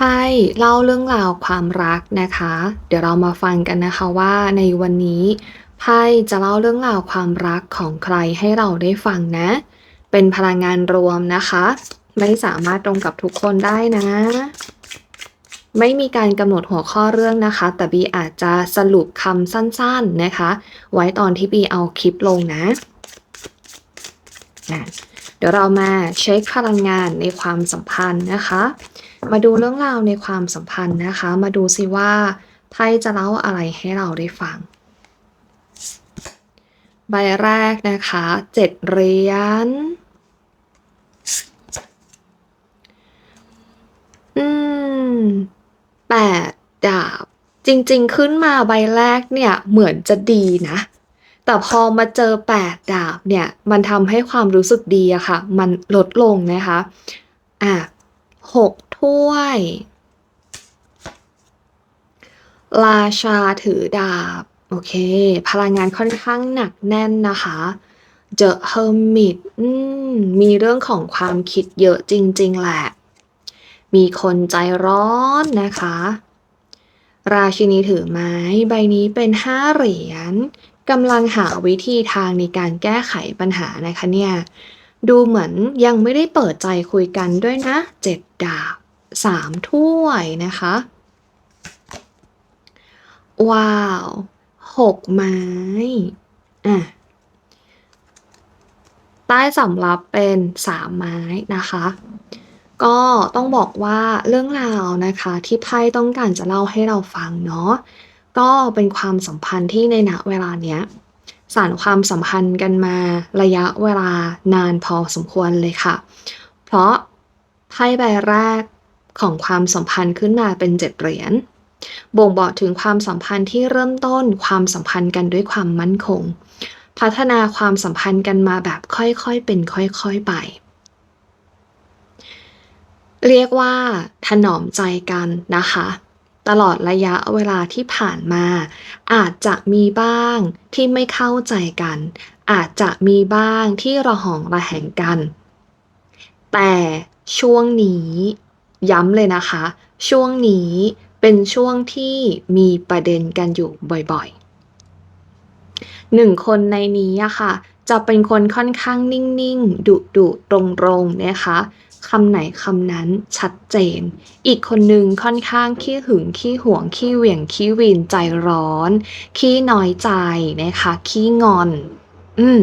ไพ่เล่าเรื่องราวความรักนะคะ เดี๋ยวเรามาฟังกันนะคะว่าในวันนี้ไพ่จะเล่าเรื่องราวความรักของใครให้เราได้ฟังนะ เป็นพลังงานรวมนะคะ ไม่สามารถตรงกับทุกคนได้นะ ไม่มีการกำหนดหัวข้อเรื่องนะคะ แต่บีอาจจะสรุปคำสั้นๆนะคะ ไว้ตอนที่บีเอาคลิปลงนะนะ เดี๋ยวเรามาเช็คพลังงานในความสัมพันธ์นะคะ มาดูเรื่องราวในความสัมพันธ์นะคะ มาดูสิว่าไพ่จะเล่าอะไรให้เราได้ฟัง ใบแรกนะคะเจ็ดเหรียญอืมแปดดาบจริงๆขึ้นมาใบแรกเนี่ยเหมือนจะดีนะ แต่พอมาเจอแปดดาบเนี่ย มันทำให้ความรู้สึกดีอะค่ะ มันลดลงนะคะ อะหกถ้วย ราชาถือดาบ โอเค พลังงานค่อนข้างหนักแน่นนะคะ The Hermit อืมมีเรื่องของความคิดเยอะจริง ๆ แหละ มีคนใจร้อนนะคะ ราชินีถือไม้ ใบนี้เป็นห้าเหรียญ กำลังหาวิธีทางในการแก้ไขปัญหานะคะเนี่ย ดูเหมือนยังไม่ได้เปิดใจคุยกันด้วยนะเจ็ดดาบสามถ้วยนะคะ ว้าวหกไม้อะใต้สำรับเป็นสามไม้นะคะ ก็ต้องบอกว่าเรื่องราวนะคะ ที่ไพ่ต้องการจะเล่าให้เราฟังเนาะ ก็เป็นความสัมพันธ์ที่ในณเวลาเนี้ยสานความสัมพันธ์กันมาระยะเวลานานพอสมควรเลยค่ะ เพราะไพ่ใบแรกของความสัมพันธ์ขึ้นมาเป็นเจ็ดเหรียญบ่งบอกถึงความสัมพันธ์ที่เริ่มต้นความสัมพันธ์กันด้วยความมั่นคง พัฒนาความสัมพันธ์กันมาแบบค่อยๆเป็นค่อยๆไป เรียกว่าถนอมใจกันนะคะ ตลอดระยะเวลาที่ผ่านมา อาจจะมีบ้างที่ไม่เข้าใจกัน อาจจะมีบ้างที่ระหองระแหงกัน แต่ช่วงนี้ย้ำเลยนะคะ ช่วงนี้เป็นช่วงที่มีประเด็นกันอยู่บ่อยๆหนึ่งคนในนี้อะค่ะ จะเป็นคนค่อนข้างนิ่งๆ ดุดุตรงๆ นะคะ คำไหนคำนั้นชัดเจน อีกคนหนึ่งค่อนข้างขี้หึงขี้หวงขี้เหวี่ยงขี้วีนใจร้อน ขี้น้อยใจนะคะขี้งอน อืม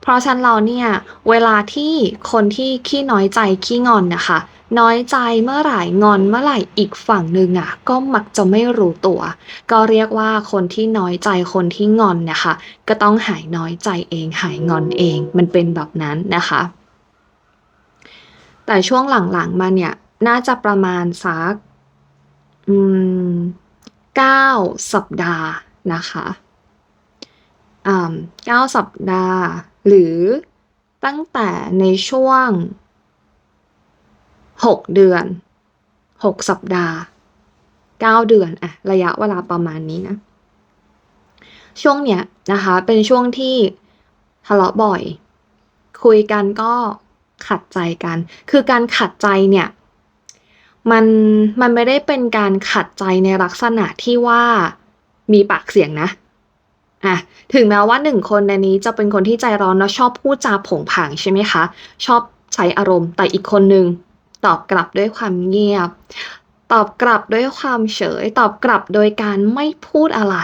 เพราะฉะนั้นเราเนี่ยเวลาที่คนที่ขี้น้อยใจขี้งอนนะคะ น้อยใจเมื่อไหร่งอนเมื่อไหร่อีกฝั่งหนึ่งอะ ก็มักจะไม่รู้ตัว ก็เรียกว่าคนที่น้อยใจคนที่งอนนะคะ ก็ต้องหายน้อยใจเอง หายงอนเอง มันเป็นแบบนั้นนะคะ แต่ช่วงหลังๆมาเนี่ย น่าจะประมาณสักเก้าสัปดาห์นะคะอ่าเก้าสัปดาห์ หรือตั้งแต่ในช่วงหกเดือนหกสัปดาห์เก้าเดือนอะระยะเวลาประมาณนี้นะ ช่วงเนี้ยนะคะ เป็นช่วงที่ทะเลาะบ่อย คุยกันก็ ขัดใจกัน คือการขัดใจเนี่ยมันมันไม่ได้เป็นการขัดใจในลักษณะที่ว่ามีปากเสียงนะอะถึงแม้ว่าหนึ่งคนในนี้จะเป็นคนที่ใจร้อนแล้วชอบพูดจาผงผางใช่ไหมคะ ชอบใช้อารมณ์แต่อีกคนนึงตอบกลับด้วยความเงียบ ตอบกลับด้วยความเฉย ตอบกลับโดยการไม่พูดอะไร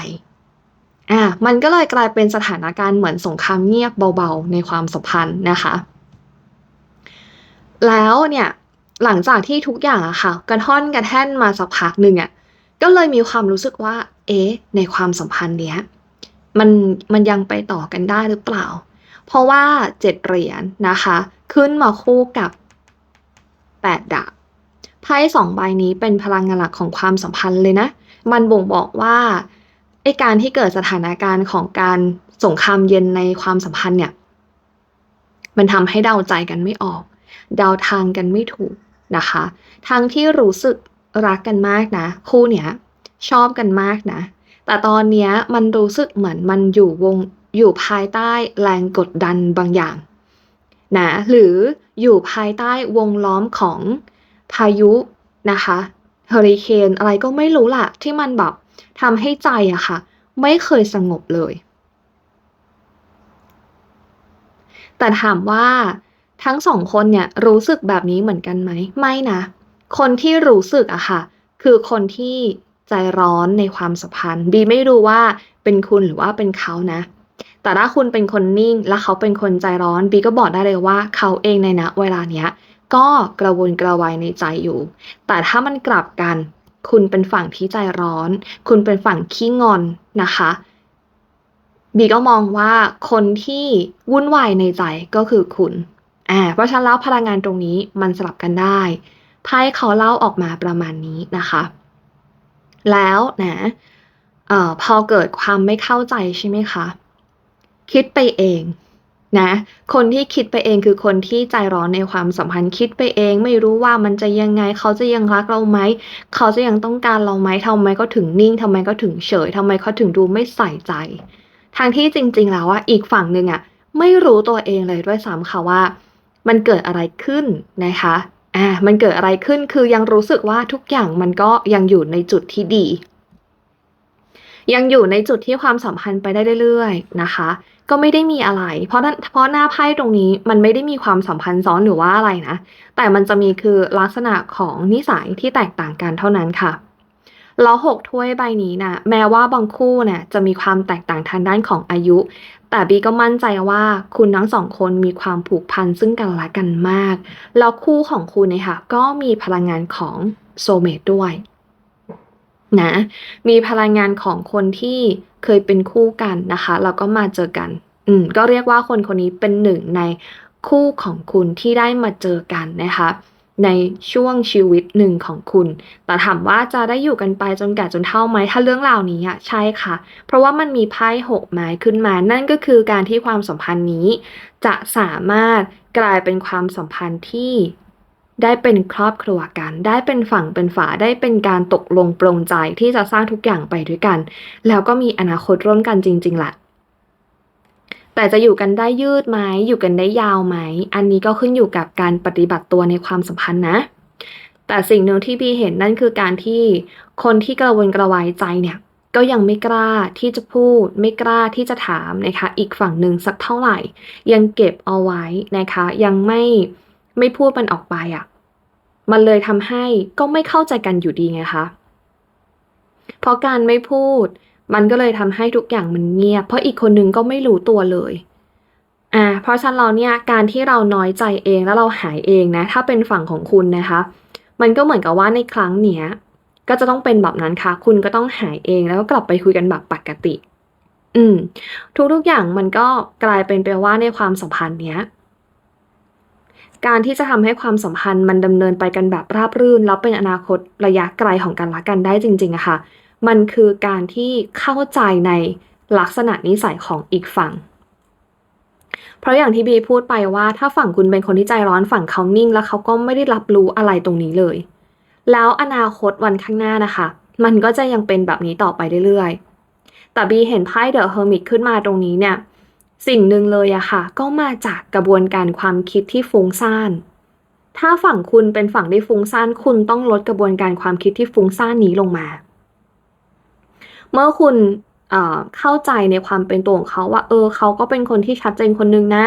อะมันก็เลยกลายเป็นสถานการณ์เหมือนสงครามเงียบเบาๆ ในความสัมพันธ์นะคะ แล้วเนี่ยหลังจากที่ทุกอย่างอะค่ะ กระท่อนกระแท่นมาสักพักหนึ่งอะก็เลยมีความรู้สึกว่า เอ๊ะ ในความสัมพันธ์เนี้ยมันมันยังไปต่อกันได้หรือเปล่า เพราะว่าเจ็ดเหรียญนะคะ ขึ้นมาคู่กับแปดดาบไพ่สองใบนี้เป็นพลังงานหลักของความสัมพันธ์เลยนะ มันบ่งบอกว่าไอการที่เกิดสถานการณ์ของการสงครามเย็นในความสัมพันธ์เนี่ย มันทำให้เดาใจกันไม่ออก เดาทางกันไม่ถูกนะคะ ทั้งที่รู้สึกรักกันมากนะ คู่เนี้ยชอบกันมากนะ แต่ตอนเนี้ยมันรู้สึกเหมือนมันอยู่วงอยู่ภายใต้แรงกดดันบางอย่างนะหรืออยู่ภายใต้วงล้อมของพายุนะคะเฮอริเคนอะไรก็ไม่รู้ล่ะ ที่มันแบบทำให้ใจอะค่ะ ไม่เคยสงบเลย แต่ถามว่า ทั้งสองคนเนี่ยรู้สึกแบบนี้เหมือนกันไหม ไม่นะ คนที่รู้สึกอะค่ะ คือคนที่ใจร้อนในความสัมพันธ์ บีไม่รู้ว่าเป็นคุณหรือว่าเป็นเขานะ แต่ถ้าคุณเป็นคนนิ่ง และเขาเป็นคนใจร้อน บีก็บอกได้เลยว่าเขาเองในนะเวลาเนี้ย ก็กระวนกระวายในใจอยู่ แต่ถ้ามันกลับกัน คุณเป็นฝั่งที่ใจร้อน คุณเป็นฝั่งขี้งอนนะคะบีก็มองว่าคนที่วุ่นวายในใจก็คือคุณ อ่าเพราะฉะนั้นแล้วพลังงานตรงนี้มันสลับกันได้ไพ่เขาเล่าออกมาประมาณนี้นะคะ แล้วนะเอ่อพอเกิดความไม่เข้าใจใช่ไหมคะ คิดไปเองนะคนที่คิดไปเองคือคนที่ใจร้อนในความสัมพันธ์คิดไปเอง ไม่รู้ว่ามันจะยังไง เขาจะยังรักเราไหม เขาจะยังต้องการเราไหมทำไมก็ถึงนิ่งทำไมก็ถึงเฉยทำไมเขาถึงดูไม่ใส่ใจ ทางที่จริง ๆ แล้วว่าอีกฝั่งหนึ่งอะไม่รู้ตัวเองเลยด้วยซ้ำค่ะว่า มันเกิดอะไรขึ้นนะคะอ่ามันเกิดอะไรขึ้นคือยังรู้สึกว่าทุกอย่างมันก็ยังอยู่ในจุดที่ดี ยังอยู่ในจุดที่ความสัมพันธ์ไปได้เรื่อยๆนะคะ ก็ไม่ได้มีอะไร เพราะนั้นเพราะหน้าไพ่ตรงนี้มันไม่ได้มีความสัมพันธ์ซ้อนหรือว่าอะไรนะ แต่มันจะมีคือลักษณะของนิสัยที่แตกต่างกันเท่านั้นค่ะ แล้วหกถ้วยใบนี้นะแม้ว่าบางคู่เนี่ยจะมีความแตกต่างทางด้านของอายุ แต่บีก็มั่นใจว่าคุณทั้งสองคนมีความผูกพันซึ่งกันและกันมาก แล้วคู่ของคุณเนี่ยค่ะก็มีพลังงานของโซเมตด้วยนะมีพลังงานของคนที่เคยเป็นคู่กันนะคะแล้วก็มาเจอกัน อืมก็เรียกว่าคนคนนี้เป็นหนึ่งในคู่ของคุณที่ได้มาเจอกันนะคะ ในช่วงชีวิตหนึ่งของคุณ แต่ถามว่าจะได้อยู่กันไปจนแก่จนเฒ่าไหมถ้าเรื่องราวนี้อะใช่ค่ะ เพราะว่ามันมีไพ่หกไม้ขึ้นมา นั่นก็คือการที่ความสัมพันธ์นี้ จะสามารถกลายเป็นความสัมพันธ์ที่ได้เป็นครอบครัวกัน ได้เป็นฝั่งเป็นฝา ได้เป็นการตกลงปรงใจที่จะสร้างทุกอย่างไปด้วยกัน แล้วก็มีอนาคตร่วมกันจริงๆแหละ แต่จะอยู่กันได้ยืดไหมอยู่กันได้ยาวไหม อันนี้ก็ขึ้นอยู่กับการปฏิบัติตัวในความสัมพันธ์นะ แต่สิ่งหนึ่งที่บีเห็นนั่นคือการที่คนที่กระวนกระวายใจเนี่ย ก็ยังไม่กล้าที่จะพูด ไม่กล้าที่จะถามนะคะ อีกฝั่งหนึ่งสักเท่าไหร่ ยังเก็บเอาไว้นะคะ ยังไม่ไม่พูดมันออกไปอะ่ะ มันเลยทำให้ก็ไม่เข้าใจกันอยู่ดีไงคะเพราะการไม่พูด มันก็เลยทำให้ทุกอย่างมันเงียบ เพราะอีกคนนึงก็ไม่รู้ตัวเลย อ่า เพราะฉะนั้นเราเนี่ยการที่เราน้อยใจเองแล้วเราหายเองนะ ถ้าเป็นฝั่งของคุณนะคะ มันก็เหมือนกับว่าในครั้งเนี้ยก็จะต้องเป็นแบบนั้นค่ะ คุณก็ต้องหายเองแล้วก็กลับไปคุยกันแบบปกติ อืม ทุกๆอย่างมันก็กลายเป็นไปว่าในความสัมพันธ์เนี้ย การที่จะทำให้ความสัมพันธ์มันดำเนินไปกันแบบราบรื่น แล้วเป็นอนาคตระยะไกลของกันและกันได้จริงๆอะค่ะ มันคือการที่เข้าใจในลักษณะนิสัยของอีกฝั่ง เพราะอย่างที่บีพูดไปว่า ถ้าฝั่งคุณเป็นคนที่ใจร้อนฝั่งเขานิ่ง แล้วเขาก็ไม่ได้รับรู้อะไรตรงนี้เลย แล้วอนาคตวันข้างหน้านะคะ มันก็จะยังเป็นแบบนี้ต่อไปเรื่อยๆ แต่บีเห็นไพ่เดอะเฮอร์มิตขึ้นมาตรงนี้เนี่ย สิ่งหนึ่งเลยอะค่ะ ก็มาจากกระบวนการความคิดที่ฟุ้งซ่าน ถ้าฝั่งคุณเป็นฝั่งที่ฟุ้งซ่าน คุณต้องลดกระบวนการความคิดที่ฟุ้งซ่านนี้ลงมา เมื่อคุณเข้าใจในความเป็นตัวของเขาว่า เออ เขาก็เป็นคนที่ชัดเจนคนนึงนะ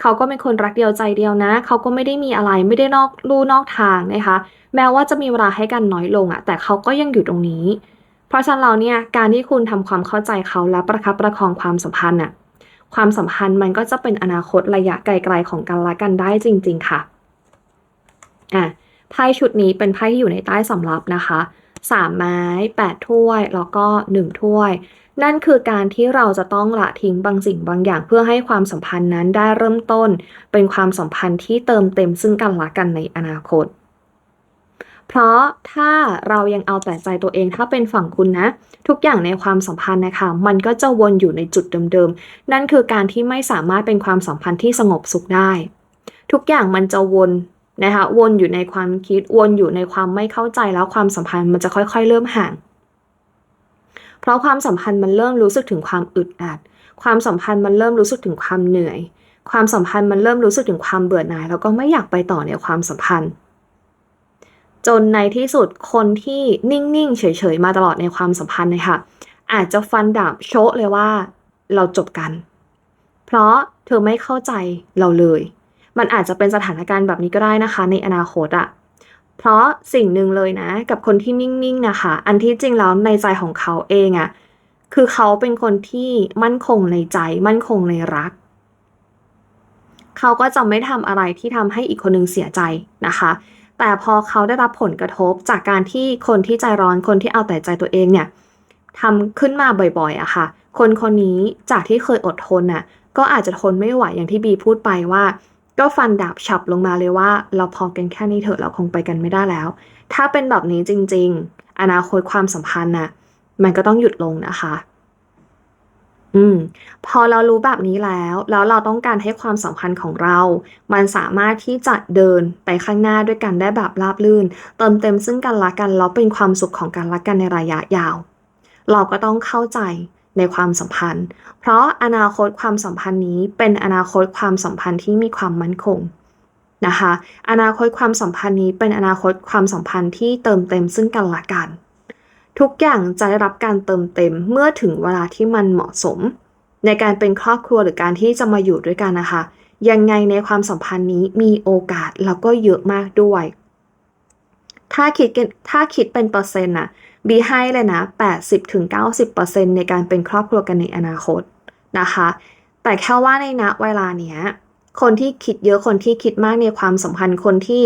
เขาก็เป็นคนรักเดียวใจเดียวนะ เขาก็ไม่ได้มีอะไรไม่ได้นอกลู่นอกทางนะคะ แม้ว่าจะมีเวลาให้กันน้อยลงอะแต่เขาก็ยังอยู่ตรงนี้ เพราะฉะนั้นเราเนี่ยการที่คุณทำความเข้าใจเขาและประคับประคองความสัมพันธ์อะความสัมพันธ์มันก็จะเป็นอนาคตระยะไกลๆของกันและกันได้จริง ๆ ค่ะอะไพ่ชุดนี้เป็นไพ่ที่อยู่ในใต้สำรับนะคะ สามไม้แปดถ้วย แล้วก็หนึ่งถ้วย นั่นคือการที่เราจะต้องละทิ้งบางสิ่งบางอย่าง เพื่อให้ความสัมพันธ์นั้นได้เริ่มต้น เป็นความสัมพันธ์ที่เติมเต็มซึ่งกันและกันในอนาคต เพราะถ้าเรายังเอาแต่ใจตัวเองถ้าเป็นฝั่งคุณนะ ทุกอย่างในความสัมพันธ์นะคะ มันก็จะวนอยู่ในจุดเดิมๆ นั่นคือการที่ไม่สามารถเป็นความสัมพันธ์ที่สงบสุขได้ ทุกอย่างมันจะวน นะคะวนอยู่ในความคิดวนอยู่ในความไม่เข้าใจแล้วความสัมพันธ์มันจะค่อยๆ เริ่มห่าง เพราะความสัมพันธ์มันเริ่มรู้สึกถึงความอึดอัด ความสัมพันธ์มันเริ่มรู้สึกถึงความเหนื่อย ความสัมพันธ์มันเริ่มรู้สึกถึงความเบื่อหน่าย แล้วก็ไม่อยากไปต่อในความสัมพันธ์ จนในที่สุดคนที่นิ่งๆเฉยๆมาตลอดในความสัมพันธ์เนี่ยค่ะอาจจะฟันดาบโชะเลยว่าเราจบกัน เพราะเธอไม่เข้าใจเราเลย มันอาจจะเป็นสถานการณ์แบบนี้ก็ได้นะคะ ในอนาคตอะเพราะสิ่งหนึ่งเลยนะ กับคนที่นิ่งๆนะคะ อันที่จริงแล้วในใจของเขาเองอะคือเขาเป็นคนที่มั่นคงในใจ มั่นคงในรัก เขาก็จะไม่ทำอะไรที่ทำให้อีกคนหนึ่งเสียใจนะคะ แต่พอเขาได้รับผลกระทบจากการที่คนที่ใจร้อนคนที่เอาแต่ใจตัวเองเนี่ยทำขึ้นมาบ่อยๆอะค่ะ คนคนนี้จากที่เคยอดทนน่ะก็อาจจะทนไม่ไหวอย่างที่บีพูดไปว่า ก็ฟันดาบฉับลงมาเลยว่า เราพอกันแค่นี้เถอะเราคงไปกันไม่ได้แล้ว ถ้าเป็นแบบนี้จริง ๆ อนาคตความสัมพันธ์น่ะมันก็ต้องหยุดลงนะคะ อืม พอเรารู้แบบนี้แล้ว แล้วเราต้องการให้ความสัมพันธ์ของเรา มันสามารถที่จะเดินไปข้างหน้าด้วยกันได้แบบราบรื่น เติมเต็มซึ่งกันและกันแล้วเป็นความสุขของกันและกันในระยะยาว เราก็ต้องเข้าใจ ในความสัมพันธ์ เพราะอนาคตความสัมพันธ์นี้เป็นอนาคตความสัมพันธ์ที่มีความมั่นคงนะคะ อนาคตความสัมพันธ์นี้เป็นอนาคตความสัมพันธ์ที่เติมเต็มซึ่งกันและกัน ทุกอย่างจะได้รับการเติมเต็มเมื่อถึงเวลาที่มันเหมาะสม ในการเป็นครอบครัวหรือการที่จะมาอยู่ด้วยกันนะคะ ยังไงในความสัมพันธ์นี้มีโอกาสแล้วก็เยอะมากด้วย ถ้าคิดถ้าคิดเป็นเปอร์เซ็นต์นะบีให้เลยนะ 80-90%ในการเป็นครอบครัวกันในอนาคตนะคะ แต่แค่ว่าในณเวลาเนี้ย คนที่คิดเยอะคนที่คิดมากในความสัมพันธ์คนที่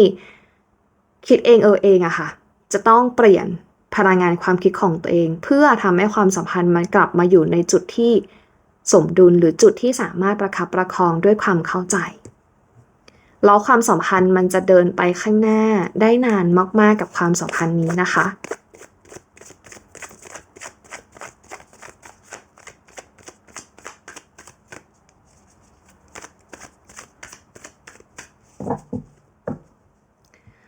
คิดเองเออเองอะค่ะ จะต้องเปลี่ยนพลังงานความคิดของตัวเอง เพื่อทำให้ความสัมพันธ์มันกลับมาอยู่ในจุดที่สมดุลหรือจุดที่สามารถประคับประคองด้วยความเข้าใจ แล้วความสัมพันธ์มันจะเดินไปข้างหน้าได้นานมาก ๆ กับความสัมพันธ์นี้นะคะ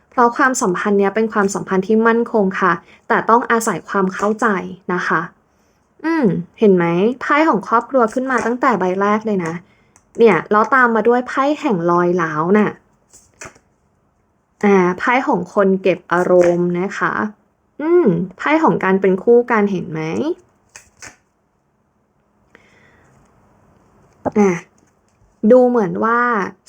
เพราะความสัมพันธ์เนี้ยเป็นความสัมพันธ์ที่มั่นคงค่ะ แต่ต้องอาศัยความเข้าใจนะคะ อืม เห็นไหมไพ่ของครอบครัวขึ้นมาตั้งแต่ใบแรกเลยนะเเนี่ยแล้วตามมาด้วยไพ่แห่งรอยหลาวน่ะอ่าไพ่ของคนเก็บอารมณ์นะคะ อืมไพ่ของการเป็นคู่กันเห็นไหมอะดูเหมือนว่า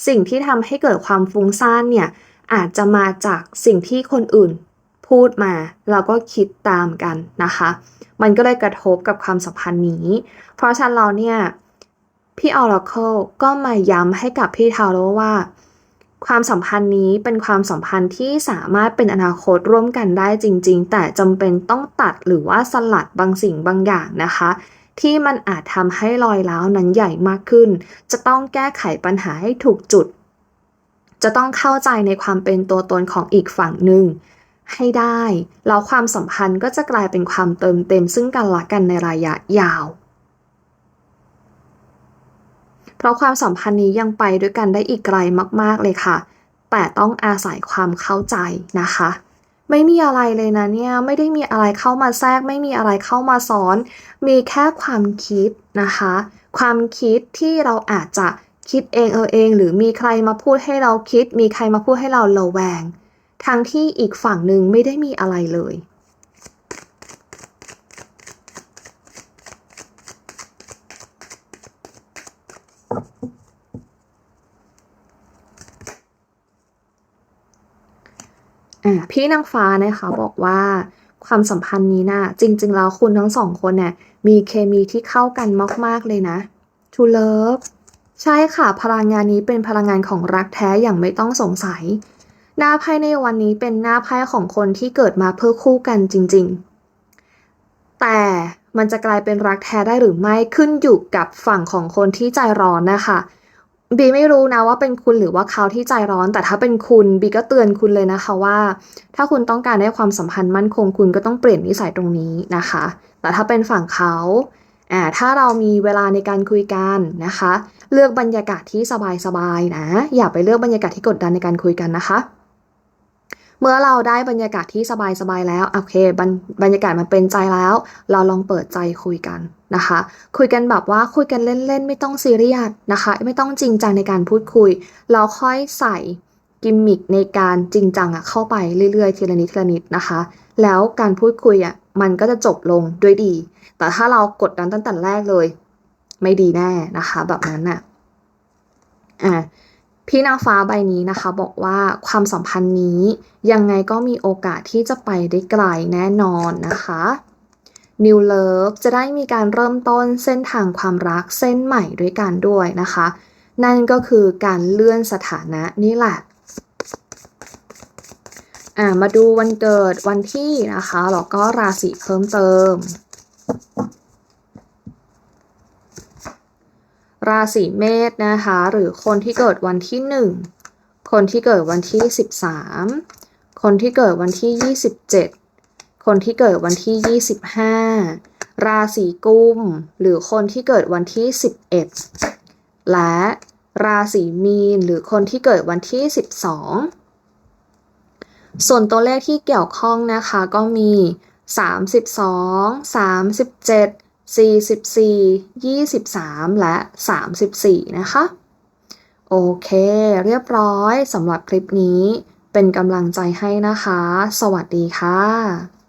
สิ่งที่ทำให้เกิดความฟุ้งซ่านเนี่ย อาจจะมาจากสิ่งที่คนอื่นพูดมา แล้วก็คิดตามกันนะคะ มันก็เลยกระทบกับความสัมพันธ์นี้ เพราะฉะนั้นเราเนี่ย พี่ออร์เคิลก็มาย้ำให้กับพี่ทาโร่ว่า ความสัมพันธ์นี้เป็นความสัมพันธ์ที่สามารถเป็นอนาคตร่วมกันได้จริง ๆ แต่จำเป็นต้องตัดหรือว่าสลัดบางสิ่งบางอย่างนะคะ ที่มันอาจทำให้รอยร้าวนั้นใหญ่มากขึ้น จะต้องแก้ไขปัญหาให้ถูกจุด จะต้องเข้าใจในความเป็นตัวตนของอีกฝั่งหนึ่งให้ได้ แล้วความสัมพันธ์ก็จะกลายเป็นความเติมเต็มซึ่งกันและกันในระยะยาว เพราะความสัมพันธ์นี้ยังไปด้วยกันได้อีกไกลมากๆเลยค่ะ แต่ต้องอาศัยความเข้าใจนะคะ ไม่มีอะไรเลยนะเนี่ยไม่ได้มีอะไรเข้ามาแทรก ไม่มีอะไรเข้ามาซ้อน มีแค่ความคิดนะคะ ความคิดที่เราอาจจะคิดเองเออเอง หรือมีใครมาพูดให้เราคิด มีใครมาพูดให้เราระแวงทั้งที่อีกฝั่งหนึ่งไม่ได้มีอะไรเลย พี่นางฟ้านะคะบอกว่าความสัมพันธ์นี้นะ่ะจริง ๆ แล้วคุณทั้งสองคนเนี่ยมีเคมีที่เข้ากันมาก ๆ เลยนะ To love ใช่ค่ะ พลังงานนี้เป็นพลังงานของรักแท้อย่างไม่ต้องสงสัย หน้าไพ่ในวันนี้เป็นหน้าไพ่ของคนที่เกิดมาเพื่อคู่กันจริง ๆ แต่มันจะกลายเป็นรักแท้ได้หรือไม่ขึ้นอยู่กับฝั่งของคนที่ใจร้อนนะคะ บีไม่รู้นะว่าเป็นคุณหรือว่าเขาที่ใจร้อน แต่ถ้าเป็นคุณบีก็เตือนคุณเลยนะคะว่า ถ้าคุณต้องการได้ความสัมพันธ์มั่นคงคุณก็ต้องเปลี่ยนนิสัยตรงนี้นะคะ แต่ถ้าเป็นฝั่งเขาอ่าถ้าเรามีเวลาในการคุยกันนะคะ เลือกบรรยากาศที่สบายๆนะ อย่าไปเลือกบรรยากาศที่กดดันในการคุยกันนะคะ เมื่อเราได้บรรยากาศที่สบายๆแล้วโอเคบรบรรยากาศมันเป็นใจแล้ว เราลองเปิดใจคุยกันนะคะ คุยกันแบบว่าคุยกันเล่นๆ ไม่ต้องซีเรียสนะคะ ไม่ต้องจริงจังในการพูดคุย เราค่อยใส่กิมมิคในการจริงจังอะเข้าไปเรื่อยๆ ทีละนิดทีละนิดนะคะ แล้วการพูดคุยอะมันก็จะจบลงด้วยดี แต่ถ้าเรากดดันตั้งแต่แรกเลย ไม่ดีแน่นะคะ แบบนั้นน่ะอะ พี่นางฟ้าใบนี้นะคะ บอกว่าความสัมพันธ์นี้ยังไงก็มีโอกาสที่จะไปได้ไกลแน่นอนนะคะ New Love จะได้มีการเริ่มต้นเส้นทางความรักเส้นใหม่ด้วยกันด้วยนะคะ นั่นก็คือการเลื่อนสถานะนี่แหละอ่ามาดูวันเกิดวันที่นะคะแล้วก็ราศีเพิ่มเติม ราศีเมษนะคะ หรือคนที่เกิดวันที่ 1 คนที่เกิดวันที่ 13 คนที่เกิดวันที่ 27 คนที่เกิดวันที่ 25 ราศีกุม หรือคนที่เกิดวันที่ 11 และราศีมีน หรือคนที่เกิดวันที่ 12 ส่วนตัวเลขที่เกี่ยวข้องนะคะก็มี 32 37 44 23 และ 34 นะคะ โอเค เรียบร้อยสำหรับคลิปนี้เป็นกำลังใจให้นะคะ สวัสดีค่ะ